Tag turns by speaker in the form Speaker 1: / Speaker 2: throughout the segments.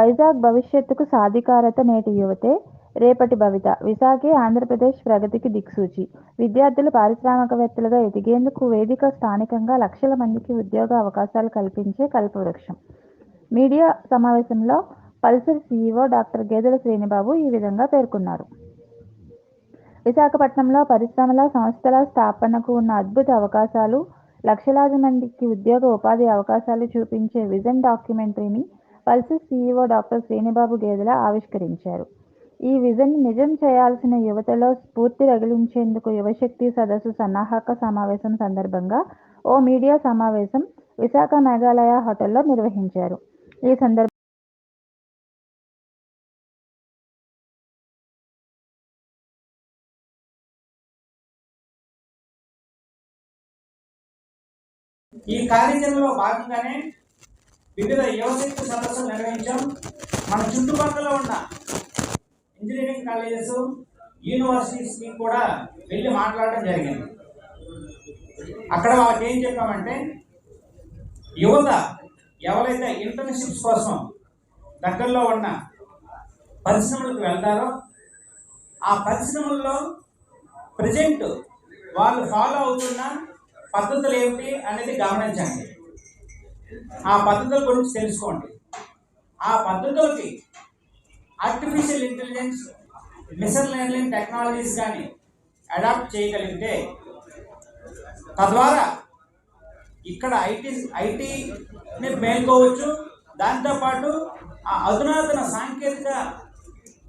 Speaker 1: వైజాగ్ భవిష్యత్తుకు సాధికారత నేటి యువతే రేపటి భవిత. విశాఖే ఆంధ్రప్రదేశ్ ప్రగతికి దిక్సూచి. విద్యార్థులు పారిశ్రామికవేత్తలుగా ఎదిగేందుకు వేదిక స్థానికంగా లక్షల మందికి ఉద్యోగ అవకాశాలు కల్పించే కల్పవృక్షం. మీడియా సమావేశంలో పల్సర్ సీఈఓ డాక్టర్ గేదెల శ్రీనిబాబు ఈ విధంగా పేర్కొన్నారు. విశాఖపట్నంలో పరిశ్రమల సంస్థల స్థాపనకు ఉన్న అద్భుత అవకాశాలు లక్షలాది మందికి ఉద్యోగ ఉపాధి అవకాశాలు చూపించే vision డాక్యుమెంటరీని Pulsus CEO doctor Srinubabu Gedela ఆవిష్కరించారు. ఈ విజన్ నిజం చేయాల్సిన యువతలో స్ఫూర్తి రగిలించేందుకు యువశక్తి సదస్సు సన్నాహక సమావేశం సందర్భంగా ఓ మీడియా సమావేశం విశాఖ మేఘాలయ హోటల్లో నిర్వహించారు. ఈ సందర్భ
Speaker 2: ఈ కార్యక్రమంలో భాగంగానే వివిధ యువశక్తి సదస్సులు నిర్వహించాం. మన చుట్టుపక్కల ఉన్న ఇంజనీరింగ్ కాలేజెస్ యూనివర్సిటీస్కి కూడా వెళ్ళి మాట్లాడడం జరిగింది. అక్కడ వాళ్ళకి ఏం చెప్పామంటే యువత ఎవరైతే ఇంటర్న్షిప్స్ కోసం దగ్గరలో ఉన్న పరిశ్రమలకు వెళ్తారో ఆ పరిశ్రమల్లో ప్రజెంట్ వాళ్ళు ఫాలో అవుతున్న పద్ధతులు ఏమిటి అనేది గమనించండి. ఆ పద్ధతుల గురించి తెలుసుకోండి. ఆ పద్ధతులకి artificial intelligence machine learning technologies కానీ అడాప్ట్ చేయగలిగితే తద్వారా ఇక్కడ ఐటీ ఐటీని మేల్కోవచ్చు. దాంతోపాటు ఆ అధునాతన సాంకేతిక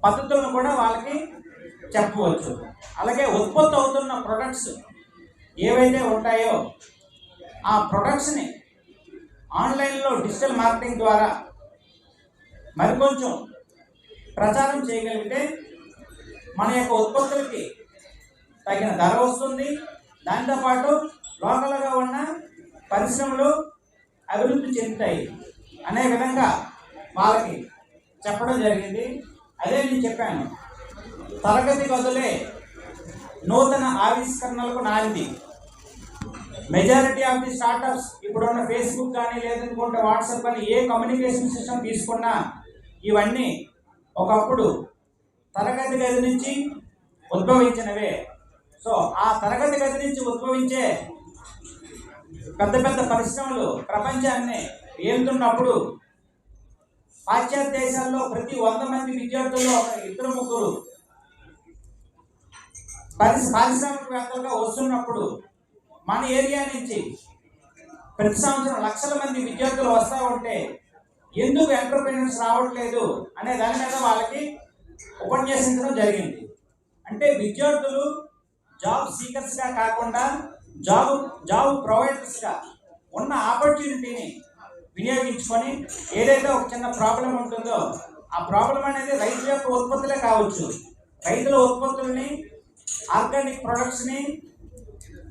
Speaker 2: పద్ధతులను కూడా వాళ్ళకి చెప్పవచ్చు. అలాగే ఉత్పత్తి అవుతున్న ప్రొడక్ట్స్ ఏవైతే ఉంటాయో ఆ ప్రొడక్ట్స్ని ఆన్లైన్లో డిజిటల్ మార్కెటింగ్ ద్వారా మరికొంచెం ప్రచారం చేయగలిగితే మన యొక్క ఉత్పత్తులకి తగిన ధర వస్తుంది. దాంతోపాటు లోకల్గా ఉన్న పరిశ్రమలు అభివృద్ధి చెందుతాయి అనే విధంగా వాళ్ళకి చెప్పడం జరిగింది. అదే నేను చెప్పాను. తరగతి గదులే నూతన ఆవిష్కరణలకు నాంది. మెజారిటీ ఆఫ్ ది స్టార్టప్స్ ఇప్పుడున్న ఫేస్బుక్ కానీ లేదనుకుంటే వాట్సాప్ కానీ ఏ కమ్యూనికేషన్ సిస్టమ్ తీసుకున్నా ఇవన్నీ ఒకప్పుడు తరగతి గది నుంచి ఉద్భవించినవే. సో ఆ తరగతి గది నుంచి ఉద్భవించే పెద్ద పెద్ద పరిశ్రమలు ప్రపంచాన్ని ఏలుతున్నప్పుడు పాశ్చాత్య దేశాల్లో ప్రతి వంద మంది విద్యార్థుల్లో ఒక ఇద్దరు ముగ్గురు పరిశ పారిశ్రామికవేత్తలుగా వస్తున్నప్పుడు మన ఏరియా నుంచి ప్రతి సంవత్సరం లక్షల మంది విద్యార్థులు వస్తూ ఉంటే ఎందుకు ఎంటర్ప్రీనర్స్ రావట్లేదు అనే దాని మీద వాళ్ళకి ఉపన్యసించడం జరిగింది. అంటే విద్యార్థులు జాబ్ సీకర్స్గా కాకుండా జాబ్ జాబ్ ప్రొవైడర్స్గా ఉన్న ఆపర్చునిటీని వినియోగించుకొని ఏదైతే ఒక చిన్న ప్రాబ్లం ఉంటుందో ఆ ప్రాబ్లం అనేది రైతుల యొక్క ఉత్పత్తులే కావచ్చు. రైతుల ఉత్పత్తుల్ని ఆర్గానిక్ ప్రొడక్ట్స్ని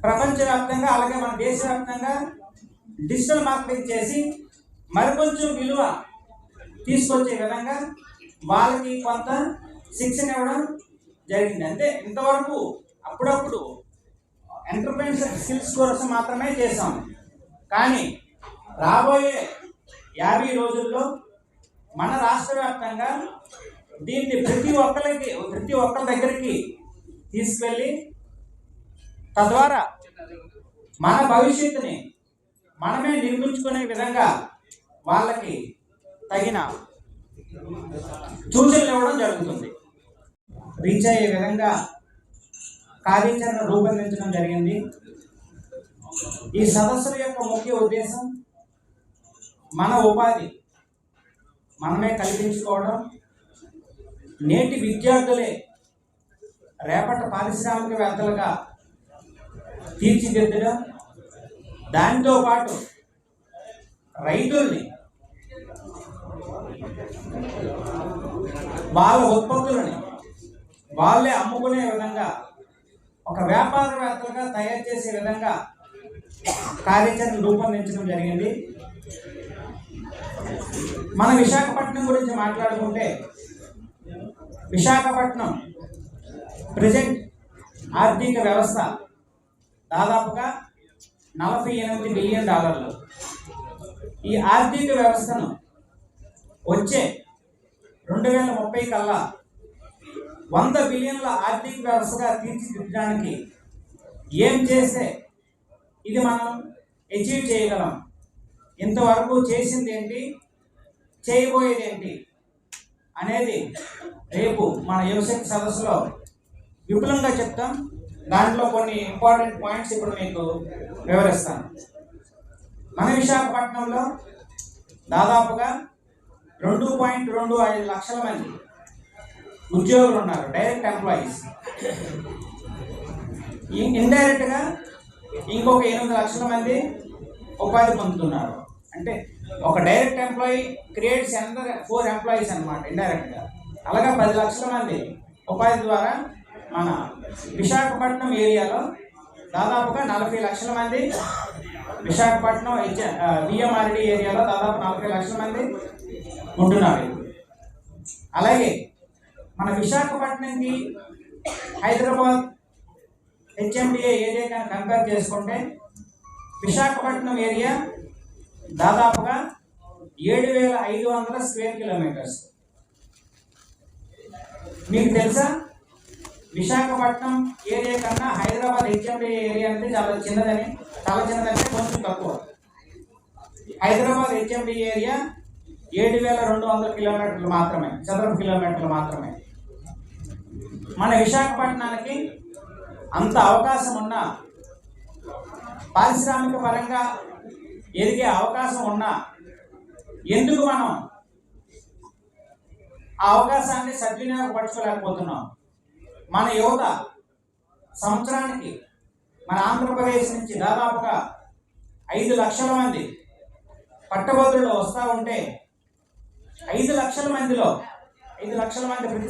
Speaker 2: ప్రపంచవ్యాప్తంగా అలాగే మన దేశవ్యాప్తంగా డిజిటల్ మార్కెటింగ్ చేసి మరికొంచెం విలువ తీసుకొచ్చే విధంగా వాళ్ళకి కొంత శిక్షణ ఇవ్వడం జరిగింది. అంటే ఇంతవరకు అప్పుడప్పుడు ఎంటర్ప్రైనర్ స్కిల్స్ కోసం మాత్రమే చేసాం కానీ రాబోయే యాభై రోజుల్లో మన రాష్ట్ర వ్యాప్తంగా దీన్ని ప్రతి ఒక్కరికి ప్రతి ఒక్కరి దగ్గరికి తీసుకెళ్ళి తద్వారా మన భవిష్యత్తుని మనమే నిర్మించుకునే విధంగా వాళ్ళకి తగిన సూచనలు ఇవ్వడం జరుగుతుంది. రీచ్ అయ్యే విధంగా కార్యాచరణ రూపొందించడం జరిగింది. ఈ సదస్సుల యొక్క ముఖ్య ఉద్దేశం మన ఉపాధి మనమే కల్పించుకోవడం. నేటి విద్యార్థులే రేపటి పారిశ్రామికవేత్తలుగా తీర్చిదిద్దడం దాంతోపాటు రైతుల్ని వాళ్ళ ఉత్పత్తులని వాళ్ళే అమ్ముకునే విధంగా ఒక వ్యాపారవేత్తలుగా తయారు చేసే విధంగా కార్యాచరణ రూపొందించడం జరిగింది. మన విశాఖపట్నం గురించి మాట్లాడుకుంటే విశాఖపట్నం ప్రజెంట్ ఆర్థిక వ్యవస్థ దాదాపుగా నలభై ఎనిమిది బిలియన్ డాలర్లు. ఈ ఆర్థిక వ్యవస్థను వచ్చే రెండు వేల ముప్పై కల్లా వంద బిలియన్ల ఆర్థిక వ్యవస్థగా తీర్చిదిద్దడానికి ఏం చేస్తే ఇది మనం అచీవ్ చేయగలం? ఇంతవరకు చేసింది ఏంటి చేయబోయేది ఏంటి అనేది రేపు మన యువశక్తి సదస్సులో విపులంగా చెప్తాం. దాంట్లో కొన్ని ఇంపార్టెంట్ పాయింట్స్ ఇప్పుడు మీకు వివరిస్తాను. మన విశాఖపట్నంలో దాదాపుగా రెండు పాయింట్ రెండు ఐదు లక్షల మంది ఉద్యోగులు ఉన్నారు డైరెక్ట్ ఎంప్లాయీస్ ఇండైరెక్ట్గా ఇంకొక ఎనిమిది లక్షల మంది ఉపాధి పొందుతున్నారు. అంటే ఒక డైరెక్ట్ ఎంప్లాయీ క్రియేట్స్ ఎంత ఫోర్ ఎంప్లాయీస్ అనమాట ఇండైరెక్ట్గా అలాగే పది లక్షల మంది ఉపాధి ద్వారా మన విశాఖపట్నం ఏరియాలో దాదాపుగా నలభై లక్షల మంది విశాఖపట్నం హెచ్ విఎంఆర్డి ఏరియాలో దాదాపు నలభై లక్షల మంది ఉంటున్నారు. అలాగే మన విశాఖపట్నంకి హైదరాబాద్ హెచ్ఎండిఏ ఏరియా కానీ కంపేర్ చేసుకుంటే విశాఖపట్నం ఏరియా దాదాపుగా ఏడు వేల ఐదు వందల స్క్వేర్ కిలోమీటర్స్. మీకు తెలుసా? విశాఖపట్నం ఏరియా కన్నా హైదరాబాద్ హెచ్ఎండి ఏరియా అంటే చాలా చిన్నదని చాలా చిన్నదంటే కొంచెం తక్కువ. హైదరాబాద్ హెచ్ఎండి ఏరియా ఏడు వేల రెండు వందల కిలోమీటర్లు మాత్రమే చదరపు కిలోమీటర్లు మాత్రమే. మన విశాఖపట్నానికి అంత అవకాశం ఉన్నా పారిశ్రామిక పరంగా ఎదిగే అవకాశం ఉన్నా ఎందుకు మనం ఆ అవకాశాన్ని సద్వినియోగపరచుకోలేకపోతున్నాం? మన యువత సంవత్సరానికి మన ఆంధ్రప్రదేశ్ నుంచి దాదాపుగా ఐదు లక్షల మంది పట్టభద్రులు వస్తూ ఉంటే ఐదు లక్షల మందిలో ఐదు లక్షల మంది ప్రతి